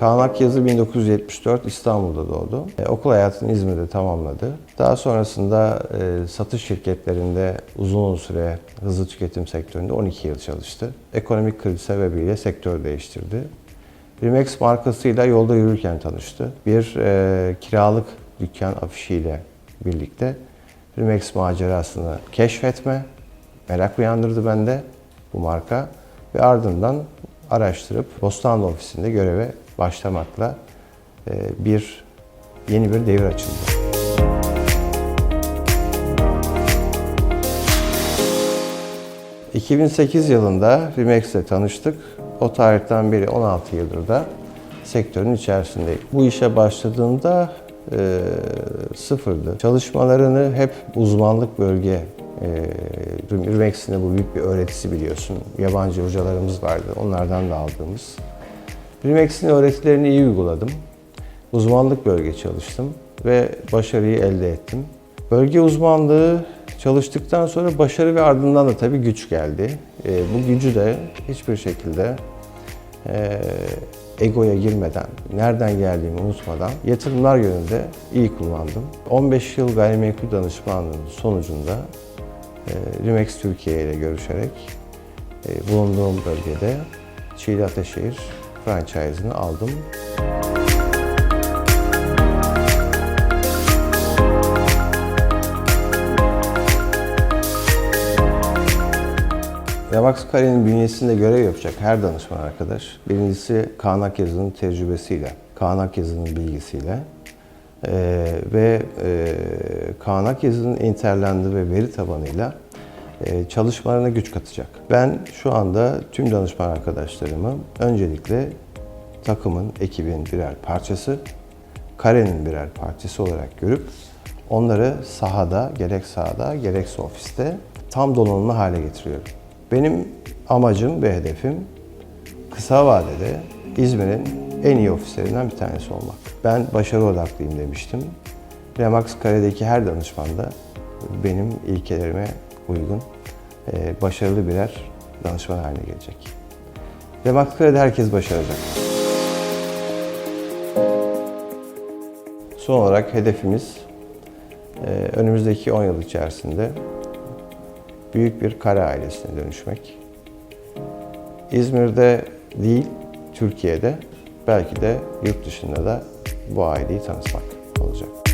Kaan Akyazı 1974 İstanbul'da doğdu. E, okul hayatını İzmir'de tamamladı. Daha sonrasında e, satış şirketlerinde uzun süre hızlı tüketim sektöründe 12 yıl çalıştı. Ekonomik kriz sebebiyle sektör değiştirdi. Rimex markasıyla yolda yürürken tanıştı. Bir e, kiralık dükkan afişiyle birlikte Rimex macerasını keşfetme, merak uyandırdı bende bu marka ve ardından araştırıp Bostanlı ofisinde göreve başlamakla e, bir yeni bir devir açıldı. ...2008 yılında Remex'le tanıştık. O tarihten beri 16 yıldır da sektörün içerisindeyim. Bu işe başladığımda e, sıfırdı. Çalışmalarını hep uzmanlık bölge e, Remex'in de bu büyük bir öğretisi biliyorsun. Yabancı hocalarımız vardı. Onlardan da aldığımız. Remex'in öğretilerini iyi uyguladım. Uzmanlık bölge çalıştım ve başarıyı elde ettim. Bölge uzmanlığı çalıştıktan sonra başarı ve ardından da tabii güç geldi. E, bu gücü de hiçbir şekilde e, egoya girmeden, nereden geldiğimi unutmadan yatırımlar yönünde iyi kullandım. 15 yıl gayrimenkul danışmanlığının sonucunda e, Rimex Türkiye ile görüşerek e, bulunduğum bölgede Çiğli Ateşehir franchise'ını aldım. Remax Kare'nin bünyesinde görev yapacak her danışman arkadaş, birincisi Kaan Akyazı'nın tecrübesiyle, Kaan Akyazı'nın bilgisiyle e, ve e, Kaan Akyazı'nın interlendi ve veri tabanıyla çalışmalarına güç katacak. Ben şu anda tüm danışman arkadaşlarımı öncelikle takımın, ekibin birer parçası, karenin birer parçası olarak görüp onları sahada, gerek sahada gerekse ofiste tam donanımlı hale getiriyorum. Benim amacım ve hedefim kısa vadede İzmir'in en iyi ofislerinden bir tanesi olmak. Ben başarı odaklıyım demiştim. Remax Kare'deki her danışman da benim ilkelerime uygun e, başarılı birer danışman haline gelecek. Remax Kare'de herkes başaracak. Son olarak hedefimiz e, önümüzdeki 10 yıl içerisinde büyük bir kare ailesine dönüşmek. İzmir'de değil, Türkiye'de belki de yurt dışında da bu aileyi tanıtmak olacak.